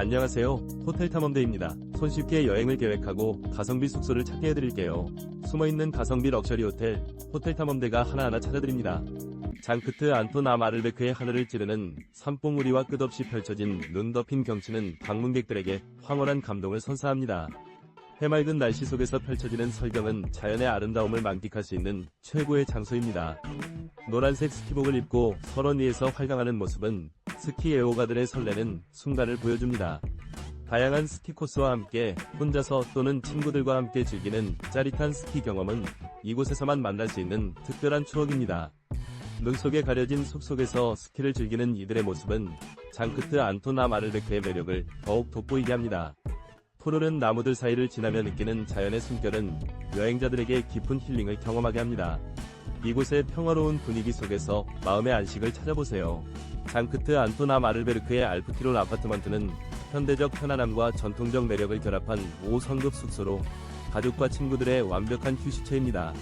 안녕하세요. 호텔 탐험대입니다. 손쉽게 여행을 계획하고 가성비 숙소를 찾게 해드릴게요. 숨어있는 가성비 럭셔리 호텔, 호텔 탐험대가 하나하나 찾아드립니다. 장크트 안토 나마를베크의 하늘을 찌르는 산봉우리와 끝없이 펼쳐진 눈 덮인 경치는 방문객들에게 황홀한 감동을 선사합니다. 해맑은 날씨 속에서 펼쳐지는 설경은 자연의 아름다움을 만끽할 수 있는 최고의 장소입니다. 노란색 스키복을 입고 설원 위에서 활강하는 모습은 스키 애호가들의 설레는 순간을 보여줍니다. 다양한 스키 코스와 함께 혼자서 또는 친구들과 함께 즐기는 짜릿한 스키 경험은 이곳에서만 만날 수 있는 특별한 추억입니다. 눈 속에 가려진 숲속에서 스키를 즐기는 이들의 모습은 장크트 안토나 마를베크의 매력을 더욱 돋보이게 합니다. 푸르른 나무들 사이를 지나며 느끼는 자연의 숨결은 여행자들에게 깊은 힐링을 경험하게 합니다. 이곳의 평화로운 분위기 속에서 마음의 안식을 찾아보세요. 장크트 안토나 마를베르크의 알프티롤 아파트먼트는 현대적 편안함과 전통적 매력을 결합한 5성급 숙소로 가족과 친구들의 완벽한 휴식처입니다.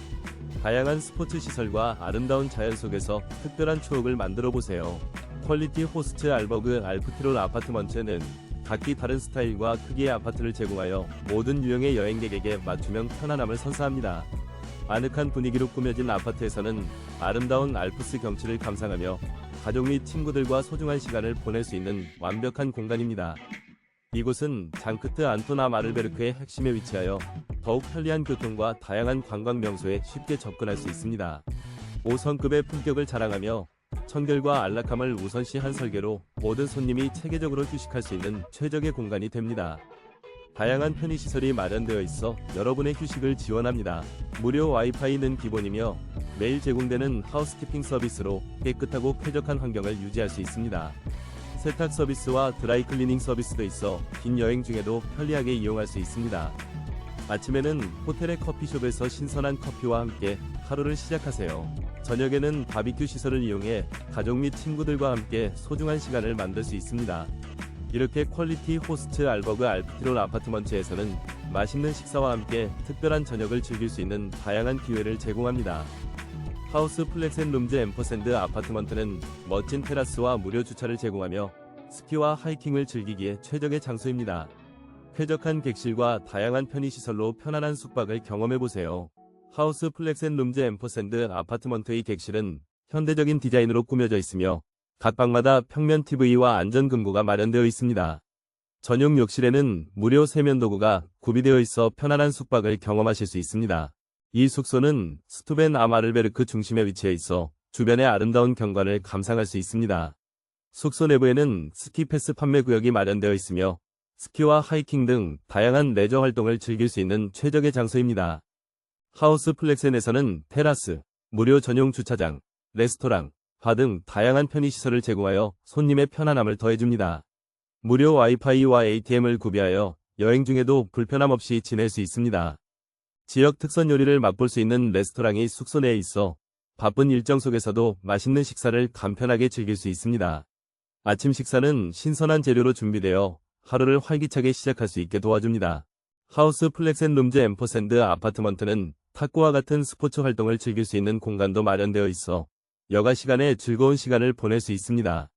다양한 스포츠 시설과 아름다운 자연 속에서 특별한 추억을 만들어 보세요. 퀄리티 호스트 알버그 알프티롤 아파트먼트는 각기 다른 스타일과 크기의 아파트를 제공하여 모든 유형의 여행객에게 맞춤형 편안함을 선사합니다. 아늑한 분위기로 꾸며진 아파트에서는 아름다운 알프스 경치를 감상하며 가족 및 친구들과 소중한 시간을 보낼 수 있는 완벽한 공간입니다. 이곳은 장크트 안토나 마를베르크의 핵심에 위치하여 더욱 편리한 교통과 다양한 관광 명소에 쉽게 접근할 수 있습니다. 5성급의 품격을 자랑하며 청결과 안락함을 우선시한 설계로 모든 손님이 체계적으로 휴식할 수 있는 최적의 공간이 됩니다. 다양한 편의시설이 마련되어 있어 여러분의 휴식을 지원합니다. 무료 와이파이는 기본이며 매일 제공되는 하우스키핑 서비스로 깨끗하고 쾌적한 환경을 유지할 수 있습니다. 세탁 서비스와 드라이 클리닝 서비스도 있어 긴 여행 중에도 편리하게 이용할 수 있습니다. 아침에는 호텔의 커피숍에서 신선한 커피와 함께 하루를 시작하세요. 저녁에는 바비큐 시설을 이용해 가족 및 친구들과 함께 소중한 시간을 만들 수 있습니다. 이렇게 퀄리티 호스트 알버그 알프티롤 아파트먼트에서는 맛있는 식사와 함께 특별한 저녁을 즐길 수 있는 다양한 기회를 제공합니다. 하우스 플렉센 룸즈 엠퍼샌드 아파트먼트는 멋진 테라스와 무료 주차를 제공하며 스키와 하이킹을 즐기기에 최적의 장소입니다. 쾌적한 객실과 다양한 편의시설로 편안한 숙박을 경험해보세요. 하우스 플렉센 룸즈 엠퍼샌드 아파트먼트의 객실은 현대적인 디자인으로 꾸며져 있으며 각 방마다 평면 TV와 안전금고가 마련되어 있습니다. 전용 욕실에는 무료 세면 도구가 구비되어 있어 편안한 숙박을 경험하실 수 있습니다. 이 숙소는 스투벤 아마를베르크 중심에 위치해 있어 주변의 아름다운 경관을 감상할 수 있습니다. 숙소 내부에는 스키 패스 판매 구역이 마련되어 있으며 스키와 하이킹 등 다양한 레저 활동을 즐길 수 있는 최적의 장소입니다. 하우스 플렉센에서는 테라스, 무료 전용 주차장, 레스토랑, 바 등 다양한 편의시설을 제공하여 손님의 편안함을 더해줍니다. 무료 와이파이와 ATM을 구비하여 여행 중에도 불편함 없이 지낼 수 있습니다. 지역 특선 요리를 맛볼 수 있는 레스토랑이 숙소 내에 있어 바쁜 일정 속에서도 맛있는 식사를 간편하게 즐길 수 있습니다. 아침 식사는 신선한 재료로 준비되어 하루를 활기차게 시작할 수 있게 도와줍니다. 하우스 플렉센 룸즈 엠퍼샌드 아파트먼트는 탁구와 같은 스포츠 활동을 즐길 수 있는 공간도 마련되어 있어 여가 시간에 즐거운 시간을 보낼 수 있습니다.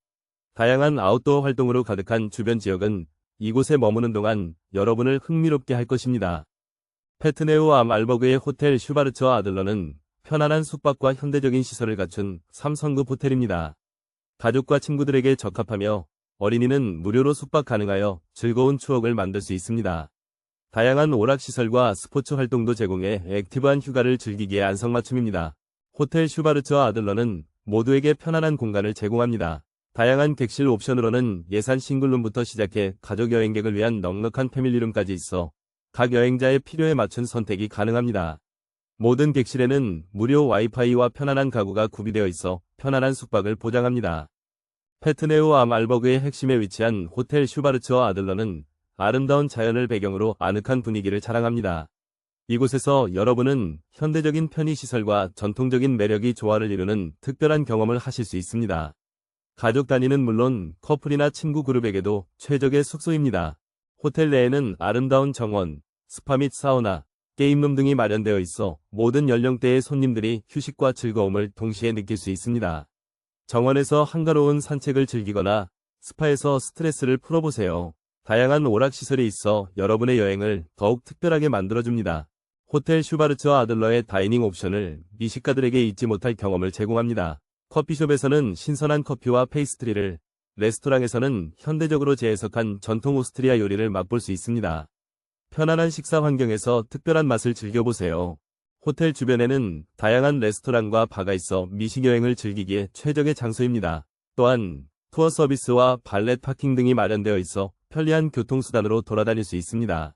다양한 아웃도어 활동으로 가득한 주변 지역은 이곳에 머무는 동안 여러분을 흥미롭게 할 것입니다. 페트네우 암 알버그의 호텔 슈바르츠와 아들러는 편안한 숙박과 현대적인 시설을 갖춘 3성급 호텔입니다. 가족과 친구들에게 적합하며 어린이는 무료로 숙박 가능하여 즐거운 추억을 만들 수 있습니다. 다양한 오락시설과 스포츠 활동도 제공해 액티브한 휴가를 즐기기에 안성맞춤입니다. 호텔 슈바르츠와 아들러는 모두에게 편안한 공간을 제공합니다. 다양한 객실 옵션으로는 예산 싱글룸부터 시작해 가족 여행객을 위한 넉넉한 패밀리룸까지 있어 각 여행자의 필요에 맞춘 선택이 가능합니다. 모든 객실에는 무료 와이파이와 편안한 가구가 구비되어 있어 편안한 숙박을 보장합니다. 페트네우 암 알버그의 핵심에 위치한 호텔 슈바르츠와 아들러는 아름다운 자연을 배경으로 아늑한 분위기를 자랑합니다. 이곳에서 여러분은 현대적인 편의시설과 전통적인 매력이 조화를 이루는 특별한 경험을 하실 수 있습니다. 가족 단위는 물론 커플이나 친구 그룹에게도 최적의 숙소입니다. 호텔 내에는 아름다운 정원, 스파 및 사우나, 게임룸 등이 마련되어 있어 모든 연령대의 손님들이 휴식과 즐거움을 동시에 느낄 수 있습니다. 정원에서 한가로운 산책을 즐기거나 스파에서 스트레스를 풀어보세요. 다양한 오락시설이 있어 여러분의 여행을 더욱 특별하게 만들어줍니다. 호텔 슈바르츠와 아들러의 다이닝 옵션을 미식가들에게 잊지 못할 경험을 제공합니다. 커피숍에서는 신선한 커피와 페이스트리를, 레스토랑에서는 현대적으로 재해석한 전통 오스트리아 요리를 맛볼 수 있습니다. 편안한 식사 환경에서 특별한 맛을 즐겨보세요. 호텔 주변에는 다양한 레스토랑과 바가 있어 미식 여행을 즐기기에 최적의 장소입니다. 또한 투어 서비스와 발렛 파킹 등이 마련되어 있어 편리한 교통수단으로 돌아다닐 수 있습니다.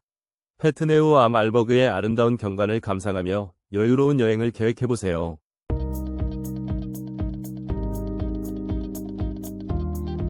페트네우 암 알버그의 아름다운 경관을 감상하며 여유로운 여행을 계획해보세요.